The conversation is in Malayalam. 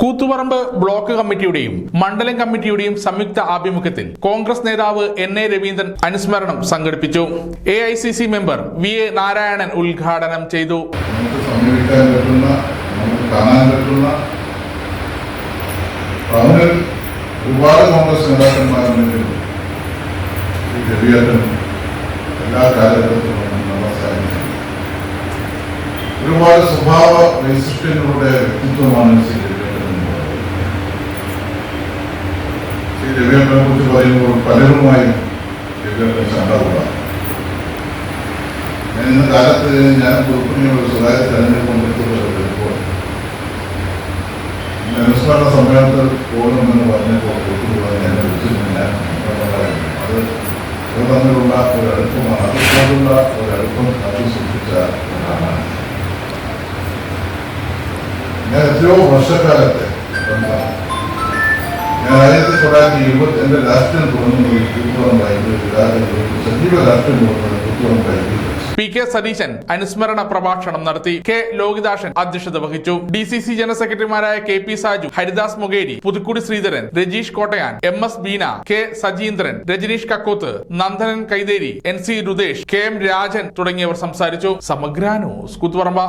കൂത്തുപറമ്പ് ബ്ലോക്ക് കമ്മിറ്റിയുടെയും മണ്ഡലം കമ്മിറ്റിയുടെയും സംയുക്ത ആഭിമുഖ്യത്തിൽ കോൺഗ്രസ് നേതാവ് എൻ എ രവീന്ദ്രൻ അനുസ്മരണം സംഘടിപ്പിച്ചു. A I C C member V A Narayanan ഉദ്ഘാടനം ചെയ്തു. ഒരുപാട് കോൺഗ്രസ് സ്വഭാവ വൈശിഷ്ട്യങ്ങളുടെ വ്യക്തിത്വമാണ് ശ്രീ രവിയേട്ടൻ എന്ന് പറയുന്നത് ശ്രീ രവിയേട്ടനെ കുറിച്ച് പറയുമ്പോൾ പലരുമായി രവിയേട്ടൻ ശണ്ടകൂടാണ് ഇന്ന കാലത്ത് ഞാൻ കുറിപ്പിനുള്ള സ്വകാര്യ തെരഞ്ഞെടുപ്പ് പങ്കെടുത്തുള്ള അനുസ്മരണ സമ്മേളനത്തിൽ പോകണമെന്ന് പറഞ്ഞപ്പോൾ കുറിപ്പുകൾ എന്നെ വിളിച്ചിരുന്നു ഞാൻ. അത് അത് തമ്മിലുള്ള ഒരു അടുപ്പമാണ് അതുപോലുള്ള ഒരു അടുപ്പം അത് സൃഷ്ടിച്ച ഒരാളാണ് ഞാൻ എത്രയോ വർഷക്കാലത്തെ. ഞാൻ ആയിരത്തി തൊള്ളായിരത്തി ഇരുപത്തി എന്റെ ഒരു തുടങ്ങുന്നത് കൂത്തുപറമ്പായിരുന്നു സജീവ തോന്നുന്നു. തുടങ്ങുന്നത് വായിക്കുന്നത് പി കെ സതീശൻ അനുസ്മരണ പ്രഭാഷണം നടത്തി കെ ലോകിദാസൻ അധ്യക്ഷത വഹിച്ചു ഡി സി സി ജനറൽ സെക്രട്ടറിമാരായ K P Saju Haridas Mugeri Puthukudi Sreedharan Rajeesh Kottayan M S Beena K Sajeendran Rajaneesh Kakkoth Nandanan Kaitheri N C Rudesh K M Rajan തുടങ്ങിയവർ സംസാരിച്ചു സമഗ്രാനോ സ്കൂത്ത് കൂത്തുപറമ്പ